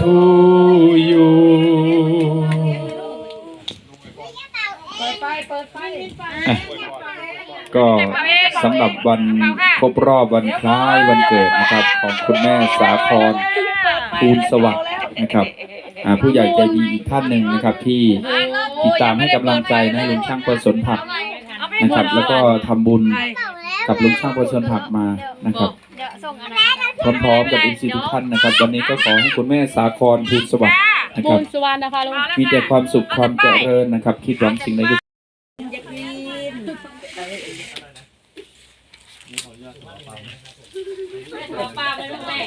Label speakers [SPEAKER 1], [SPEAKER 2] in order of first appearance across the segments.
[SPEAKER 1] to you
[SPEAKER 2] ก็สำหรับวันครบรอบวันคล้ายวันเกิดนะครับ ของคุณแม่สาครภูลสวัสดิ์นะครับอ่าผู้ใหญ่ใจดีอีกท่านหนึ่งนะครับที่ติดตามให้กำลังใจนะลุงช่างประสนผักนะครับ แล้วก็ทำบุญกับลุงช่างประสนผักมานะครับ พร้อมๆกับอินซีทุกท่านนะครับ วันนี้ก็ขอให้คุณแม่สาครภูลสวัสดิ์นะค
[SPEAKER 3] บุ
[SPEAKER 2] รับ
[SPEAKER 3] ญสุวรรณนะคะลุง
[SPEAKER 2] มีแต่ความสุขความเจริญนะครับ คิดหวังสิ่งใดก็
[SPEAKER 3] ป้าไปลูกแม่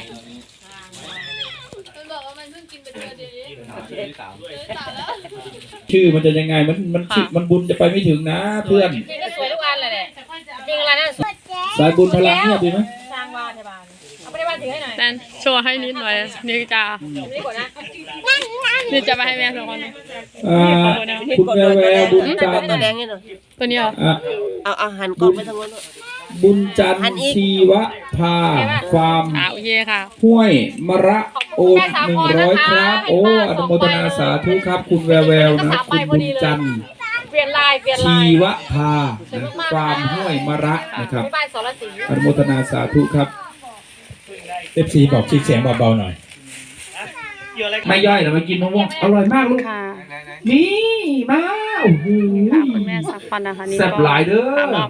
[SPEAKER 2] ชื่อมันจะยังไงมันมันชื่อมันบุญจะไปไม่ถึงนะ เพื่อน
[SPEAKER 3] จริงก็สวยทุกอันเลยแหละจริงอะไรนะสวย
[SPEAKER 2] สายบุญพลังเนี่ยดีไหม
[SPEAKER 3] นถือให้หน่อย
[SPEAKER 4] แนนโชว์ให้นิดหน่อยนี่จะ
[SPEAKER 3] นี่ก่อนนะ
[SPEAKER 4] นี่จะมาให้แม่สองคน
[SPEAKER 2] อ่าคุณแววแววบุญจันทร์
[SPEAKER 5] ตัวแดงนี่หน่อย
[SPEAKER 4] ตัวนี้เหรอ
[SPEAKER 2] อะ
[SPEAKER 5] เอาเอาหันกล้องไปทางโน้นด้วย
[SPEAKER 2] บุญจันทร์ชีวะพาฟาร์ม
[SPEAKER 4] อ่าโอเคค่ะ
[SPEAKER 2] ห้วยมระโอนหนึ่งร้อยครับ โอ้อนุโมทนาสาธุครับ คุณแววแววนะคุณบุญจันทร์
[SPEAKER 3] เปลี่ยนลายเปลี่ยน
[SPEAKER 2] ชี
[SPEAKER 3] ลายวะ
[SPEAKER 2] พานะฟาร์มห้วยมระนะครับ
[SPEAKER 3] ที่บ้านสรศรี
[SPEAKER 2] อนุโมทนาสาธุครับ
[SPEAKER 1] เอฟซีบอกชื่อเสียงเบาๆหน่อย
[SPEAKER 2] ไม่ย่อยแต่มากินมะม่วงอร่อยมากลูก
[SPEAKER 4] ค่ะ
[SPEAKER 2] นี่มาโอ้โห
[SPEAKER 4] ค่ะคุณแม่สักคนนะคะนี่
[SPEAKER 2] แซ่บ
[SPEAKER 4] ก็
[SPEAKER 2] หลายเด้อ
[SPEAKER 4] มอบ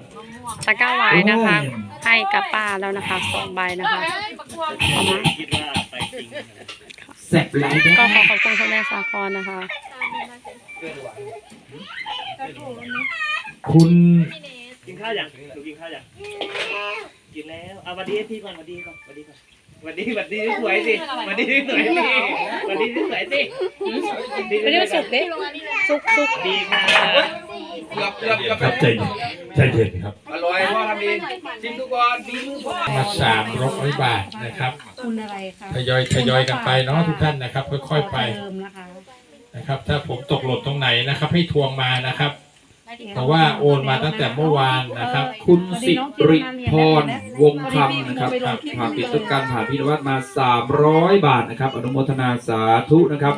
[SPEAKER 4] ตะกร้าไว้นะคะให้กับป้าแล้วนะคะสองใบนะคะเอามา
[SPEAKER 2] แซ่บหลายเด้อ
[SPEAKER 4] ก็ขอขอบคุณคุณแม่สาครนะคะ
[SPEAKER 2] คุณ
[SPEAKER 6] กินข้าวยังหนูกินข้าวยัง กินแล้วเอาวันดีให้พี่ก่อนวันดีก่อนวันดีก่อนวันดีวันดีสวยสิวันดีสวยสิวันดีสวยสิ
[SPEAKER 4] ไม่ได้สุกเด้สุกสุก
[SPEAKER 6] ดีค่ะ
[SPEAKER 1] ครับใจเย็นใจเย็นครับ
[SPEAKER 2] อร่อยพ่อทำดีชิมทุกคนดีมือพ่อ
[SPEAKER 1] มาสามร้อยบาทนะครับ
[SPEAKER 7] คุณอะไรคะ
[SPEAKER 1] ทยอยทยอยกันไปเนาะทุกท่านนะครับค่อยๆไป
[SPEAKER 7] เติมนะคะ
[SPEAKER 1] นะครับ ถ้าผมตกหล่นตรงไหนนะครับ ให้ทวงมานะครับ เพราะว่าโอนมาตั้งแต่เมื่อวานนะครับ
[SPEAKER 2] คุณสิริพรวงคำนะครับครับผ่านติดต้นการผ่านพินวัตมา 300 บาทนะครับ อนุโมทนาสาธุนะครับ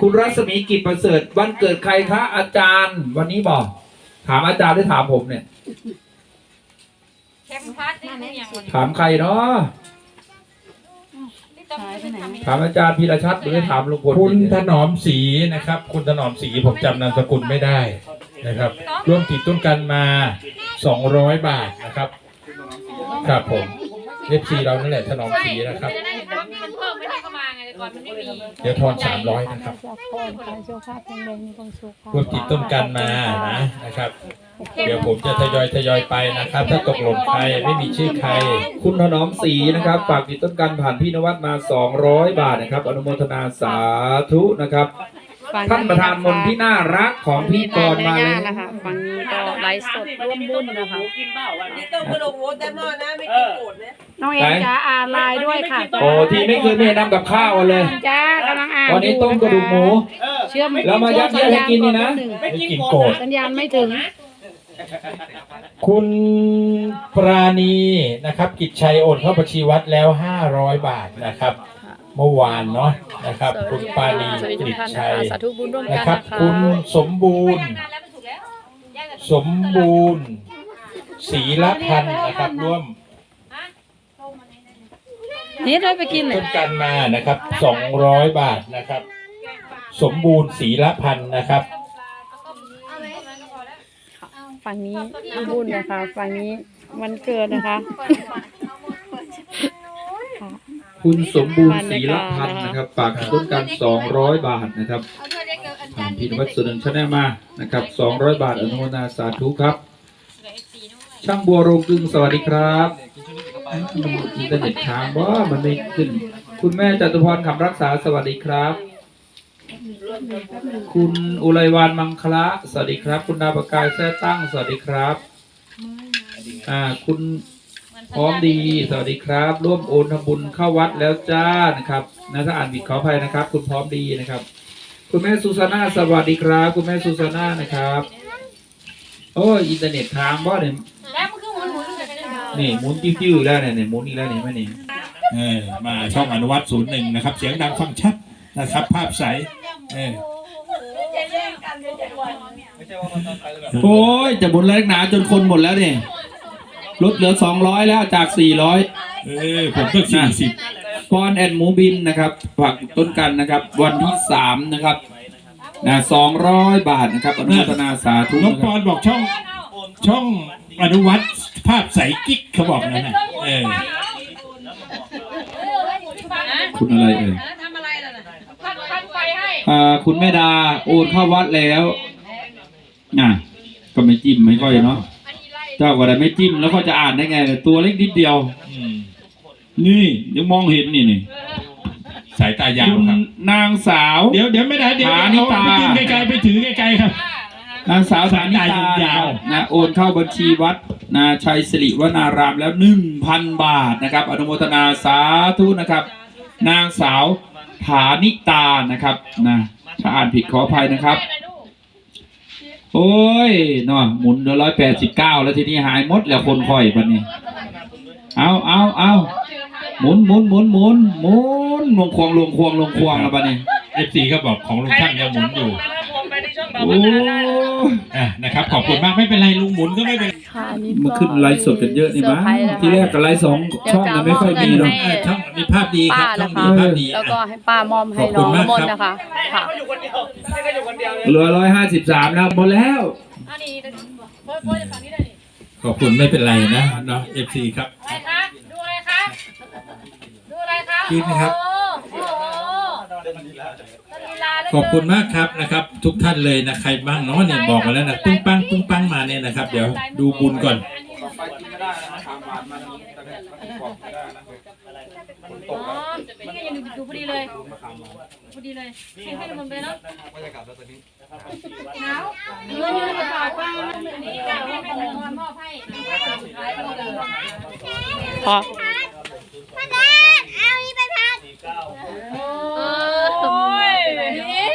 [SPEAKER 2] คุณรัศมีกิจประเสริฐวันเกิดใครคะอาจารย์ วันนี้บอก ถามอาจารย์หรือถามผมเนี่ย
[SPEAKER 3] แคมพัสนี่ไม่อย่างวัน
[SPEAKER 2] ถามใครเนาะ
[SPEAKER 3] นี้ต้องไปทำ
[SPEAKER 2] ถามอาจารย์พีรชัดหรือถามลุงพล
[SPEAKER 1] คุณถนอมศรีนะครับ คุณถนอมศรีผมจำนามสกุลไม่ได้ นะครับ ร่วมติดต้นกันมา 200 บาทนะครับครับผมเอฟซีเรานั่นแหละถนอมศรีนะครับ
[SPEAKER 3] จะได้เห็นว่ามันเพิ่มไม่ได้เข้ามาไงแต่ก่อนมันไม่มี
[SPEAKER 1] เดี๋ยวทอน300นะครับ
[SPEAKER 4] สาครขอให้โชคภาพแข็งแรงมีความสุขค่ะ
[SPEAKER 1] ร่วมติดต้นกันมานะนะครับ เดี๋ยวผมจะทยอยทยอยไปนะครับ ถ้าตกหล่นใครไม่มีชื่อใคร
[SPEAKER 2] คุณถนอมศรีนะครับฝากติดต้นกันผ่านพี่นวัดมา 200 บาทนะครับ อนุโมทนาสาธุนะครับ
[SPEAKER 4] ฝั่ง
[SPEAKER 2] ท่านประธานมนต์ที่น่ารักของพี่กรณ์มา
[SPEAKER 4] แล้
[SPEAKER 2] แล้วว
[SPEAKER 4] นะคะฝั่งนี้ก็ไลฟ์สดร่วมบุญนะคะ
[SPEAKER 6] กินเปล่าวัน
[SPEAKER 5] นี่ต้องกระโดดโว้แต่นอนนะไม่กินโกรธนะ
[SPEAKER 7] น้องเอ็มจ้าอ่านไลน์ด้วยค่ะ
[SPEAKER 2] โอ้ที่ไม่เคยไม่นำกับข้าวเลย
[SPEAKER 7] จ้ากำลังอ่าน
[SPEAKER 2] วันนี้ต้มกระดูกหมู
[SPEAKER 6] เออ
[SPEAKER 7] เชื่อม
[SPEAKER 2] แล้วมายัดเยียดให้กินนี่นะ
[SPEAKER 1] ไม่กินโกรธ
[SPEAKER 7] สัญญาณไม่ถึง
[SPEAKER 1] คุณปราณีนะครับ กิจชัยโอนเข้าบัญชีวัดแล้ว 500 บาทนะครับ เมื่อวานเนาะนะครับ คุณปราณี
[SPEAKER 4] สวัสดีทุ
[SPEAKER 1] กิ
[SPEAKER 4] ก
[SPEAKER 1] จ
[SPEAKER 4] ท่านนะ
[SPEAKER 1] ชัย
[SPEAKER 4] คะสาธุบุญร่วม
[SPEAKER 1] นะ
[SPEAKER 4] กัน
[SPEAKER 1] ครับ
[SPEAKER 4] นะคะ
[SPEAKER 1] คุณสมบูรณ์
[SPEAKER 3] ย่างนานแล้วมันสุกแล้วย่างกัน
[SPEAKER 1] สมบูรณ์ศรีละพันธ์นะครับร่วม
[SPEAKER 7] นี่ได้ไปกินเล
[SPEAKER 1] ต้
[SPEAKER 7] ย
[SPEAKER 1] นกันมานะครับ200บาทนะครับ สมบูรณ์ศรีละพันธ์นะครับ
[SPEAKER 4] ฝั่งนี้บุญนะคะฝั่งนี้วันเกิดนะคะ
[SPEAKER 2] คุณสมบูรณ์ศรีละพันธ์นะครับฝากต้นกัน200 บาทนะครับ
[SPEAKER 3] เอาถ้วยเล็กเกินอัน
[SPEAKER 2] ผ่า
[SPEAKER 3] นน
[SPEAKER 2] พี่นวัดสุนันท์ชาแนลมานะครับ 200 บาทอนุโมทนาสาธุครับ ช่างบัวโรงกึ่งสวัสดีครับอินเทอร์เน็ตค้างว่ามันไม่ขึ้น คุณแม่จตุพรคำรักษาสวัสดีครับ คุณอุไรวันมังคละสวัสดีครับ คุณดาวประกายแท้ตั้งสวัสดีครับ อ่าคุณ พร้อมดี สวัสดีครับ ร่วมโอนทำบุญเข้าวัดแล้วจ้านะครับนะถ้าอ่านผิดขออภัยนะครับ คุณพร้อมดีนะครับ คุณแม่ซูซาน่าสวัสดีครับ คุณแม่ซูซาน่านะครับ โอ้ยอินเทอร์เน็ตค้างบ่เนี่ย
[SPEAKER 3] แล้วมันคือหมุนหมุนๆกันเลย
[SPEAKER 2] นี่หมุนจิ้วๆอีกแล้วเนี่ยเนี่ยหมุนอีกแล้วเนี่ยไม่นี่
[SPEAKER 1] เออมาช่องอนุวัตศูนย์หนึ่งนะครับ เสียงดังฟังชัดนะครับ ภาพใสเออ
[SPEAKER 2] โอ้ยจะหมุนแรงหนาจนคนหมดแล้วเนี่ย ลดเหลือสองร้อยแล้วจากสี่ร้อย
[SPEAKER 1] เออผมก็สี่สิบ
[SPEAKER 2] พรแอนหมูบินนะครับผักต้นกันนะครับ วันที่สามนะครับนะสองร้อยบาทนะครับอนุโมทนาสาธุ
[SPEAKER 1] น้อง
[SPEAKER 2] นะ
[SPEAKER 1] ป
[SPEAKER 2] ค
[SPEAKER 1] อ
[SPEAKER 2] รับ
[SPEAKER 1] นบอกช่องช่องอนุวัตภาพใสกิ๊กเขาบอกนั่นนะเออ
[SPEAKER 2] คุณอะไรเอ่ย
[SPEAKER 3] ทำอะไรล่ะพัดพัดไฟให้
[SPEAKER 2] อ่าคุณแม่ดาโอนเข้าวัดแล้วอะก็ไม่จิ้มไม่ค่อยเนาะ เจ้าก็ได้ไม่จิ้มแล้วก็จะอ่านได้ไง ตัวเล็กนิดเดียว
[SPEAKER 1] อืม
[SPEAKER 2] นี่ยังมองเห็นนี่นี่
[SPEAKER 1] สายตายาว
[SPEAKER 2] คุณ
[SPEAKER 1] ครับ
[SPEAKER 2] นางสาว
[SPEAKER 1] เดี๋ยวเดี๋ยวไม่ได้เดี๋ยว
[SPEAKER 2] ฐา
[SPEAKER 1] เดี๋
[SPEAKER 2] นิ
[SPEAKER 1] ยว
[SPEAKER 2] ตา
[SPEAKER 1] เอาไปยืนไกลๆไปถือไกลๆครับ
[SPEAKER 2] นางสาวฐานิตา
[SPEAKER 1] สายตายาว
[SPEAKER 2] นะโอนเข้าบัญชีวัดนาชัยสิริวนารามแล้วหนึ่งพันบาทนะครับ อนุโมทนาสาธุนะครับ นางสาวฐานิตานะครับนะถ้าอ่านผิดขออภัยนะครับ โอ้ยเนาะหมุนเหลือร้อยแปดสิบเก้าแล้วทีนี้หายหมดแล้วคนคอยบันนี้ เอาเอาเอาหมุนหมุนหมุนหมุนหมุนลงควงลงควงลงควงแล้วบันนี้
[SPEAKER 1] เอฟซีก็บอกของลุงช่างยังหมุนอยู่
[SPEAKER 2] โอ้ย
[SPEAKER 1] อะ นะครับขอบคุณมากไม่เป็นไรลุงหมุนก็ไม่เป็นไร
[SPEAKER 7] ค่ะนี่
[SPEAKER 2] มันขึ้นไลฟ์สดกันเยอะนี่มั้ง
[SPEAKER 7] เซอร์ไพรส์นะคะ
[SPEAKER 2] ที่แรกก็ไลฟ์สองช่องนะไม่ค่อยมีหรอก
[SPEAKER 7] ให้
[SPEAKER 1] เออช่องมีภาพดีค
[SPEAKER 7] ป้า
[SPEAKER 1] รับช่
[SPEAKER 7] นะ
[SPEAKER 1] อง
[SPEAKER 7] คะ
[SPEAKER 1] มีภาพดี
[SPEAKER 7] แล้วก็
[SPEAKER 1] อะ
[SPEAKER 7] ให้ป้ามอมให้
[SPEAKER 1] ขอบคุ
[SPEAKER 7] น้อง
[SPEAKER 1] ณมาก
[SPEAKER 7] มน
[SPEAKER 1] ครับ
[SPEAKER 7] นะคะ ค่ะ
[SPEAKER 6] เขาอยู่คนเดียวให้เขาอยู่คนเดียวเลย
[SPEAKER 2] เหลือร้อยห้าสิบสามแล้วหมดแล้ว
[SPEAKER 3] อันนี้เพิ่มเพิ่มจากฝั่งนี้ได้ดิ
[SPEAKER 1] ขอบคุณไม่เป็นไรนะเนาะเอฟซีครับ
[SPEAKER 3] อะไรคะ ดูอะไรคะ ดูอะไรคะ
[SPEAKER 1] กินครับ
[SPEAKER 3] โอ้โหตะลีลาเหลื
[SPEAKER 1] ขอบคุณมากครับนะครับ ทุกท่านเลยนะใครบ้างเนาะเนี่ยบอกมาแล้วนะปึ้งปังปึ้งปังมาเนี่ยนะครับ เดี๋ยวดูบุญก่อน
[SPEAKER 3] อ๋อนี่ก็ยังดูพอดีเลยพอดีเลยให้ให้มันไปเนาะหนาวเออจะฝากป้านี่ก็ให้ให้มมอบให้
[SPEAKER 4] พอ
[SPEAKER 3] โอ้ยนี่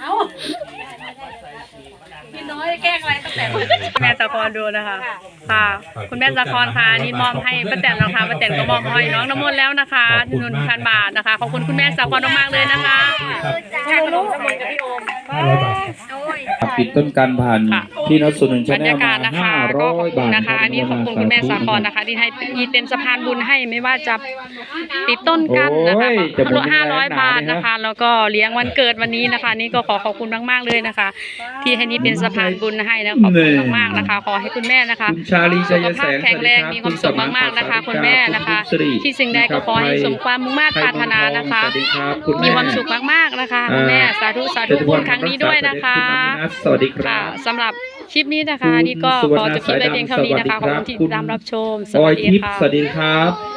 [SPEAKER 3] เอาพี่น้อยแกล้งอะไรตั้งแต่
[SPEAKER 4] แม่ตะพรดูนะคะ ค่ะ คุณแม่สะพรค่ะนี่มอบให้ป้าแตนนะคะป้าแตนก็มอบให้น้องน้ำมนต์แล้วนะคะหนึ่งพันบาทนะคะขอบคุณคุณแม่สะพรมากๆเลยนะคะ
[SPEAKER 2] ปิดต้นการผ่าน
[SPEAKER 4] ค่ะ
[SPEAKER 2] ที่นัดส่วนหนึ่ง
[SPEAKER 4] บ
[SPEAKER 2] ชาร
[SPEAKER 4] ร
[SPEAKER 2] แนล
[SPEAKER 4] ยากา
[SPEAKER 2] มา
[SPEAKER 4] ศนะคะ
[SPEAKER 2] ห้า
[SPEAKER 4] ก็
[SPEAKER 2] ร้
[SPEAKER 4] ข
[SPEAKER 2] อ
[SPEAKER 4] อบ
[SPEAKER 2] ย
[SPEAKER 4] คุ
[SPEAKER 2] บา
[SPEAKER 4] ณ
[SPEAKER 2] ท
[SPEAKER 4] นะคะอันนี้ขอบคุณคุณแม่สาครนะคะ ที่ให้มีเป็นสะพานบุญให้ไม่ว่าจะติดต้นกันนะคะคนละห้าร้อยบาทนะคะ แล้วก็เลี้ยงวันเกิดวันนี้นะคะ นี่ก็ขอขอบคุณมากๆเลยนะคะ ที่ให้นี่เป็นสะพานบุญให้นะขอบคุณมากๆนะคะ ขอให้คุณแม่นะคะ
[SPEAKER 2] คุณชาลี
[SPEAKER 4] สุ
[SPEAKER 2] ชัย
[SPEAKER 4] ข
[SPEAKER 2] แส
[SPEAKER 4] ภาพ
[SPEAKER 2] ง
[SPEAKER 4] แข็งแรงมีความสุขมากๆนะคะคุณแม่นะคะที่สิ่งใดก็ขอให้สมความมุ่งมา่ปรารถนานะคะ
[SPEAKER 2] สวัสดีครับคุณ
[SPEAKER 4] มีความสุขมากๆนะคะคุณแม่สาธุสาธุบุญครั้งนี้ด้วยนะคะ
[SPEAKER 2] สวัสดีค
[SPEAKER 4] ค่ะ
[SPEAKER 2] รับ
[SPEAKER 4] สำหรับคลิปนี้นะคะ
[SPEAKER 2] คุณ
[SPEAKER 4] นี่ก็
[SPEAKER 2] สุวร
[SPEAKER 4] ข
[SPEAKER 2] ร
[SPEAKER 4] อ
[SPEAKER 2] ณ
[SPEAKER 4] จบคลิปไปเพียงเท่านี้นะคะ
[SPEAKER 2] ส
[SPEAKER 4] ข
[SPEAKER 2] วั
[SPEAKER 4] อบ
[SPEAKER 2] สดี
[SPEAKER 4] คุณ
[SPEAKER 2] ครับ
[SPEAKER 4] ที่ติดตามรับชมส
[SPEAKER 2] ออ
[SPEAKER 4] วั
[SPEAKER 2] ย
[SPEAKER 4] สดี
[SPEAKER 2] ทิพย์
[SPEAKER 4] ค่ะ
[SPEAKER 2] สวัสดีครับ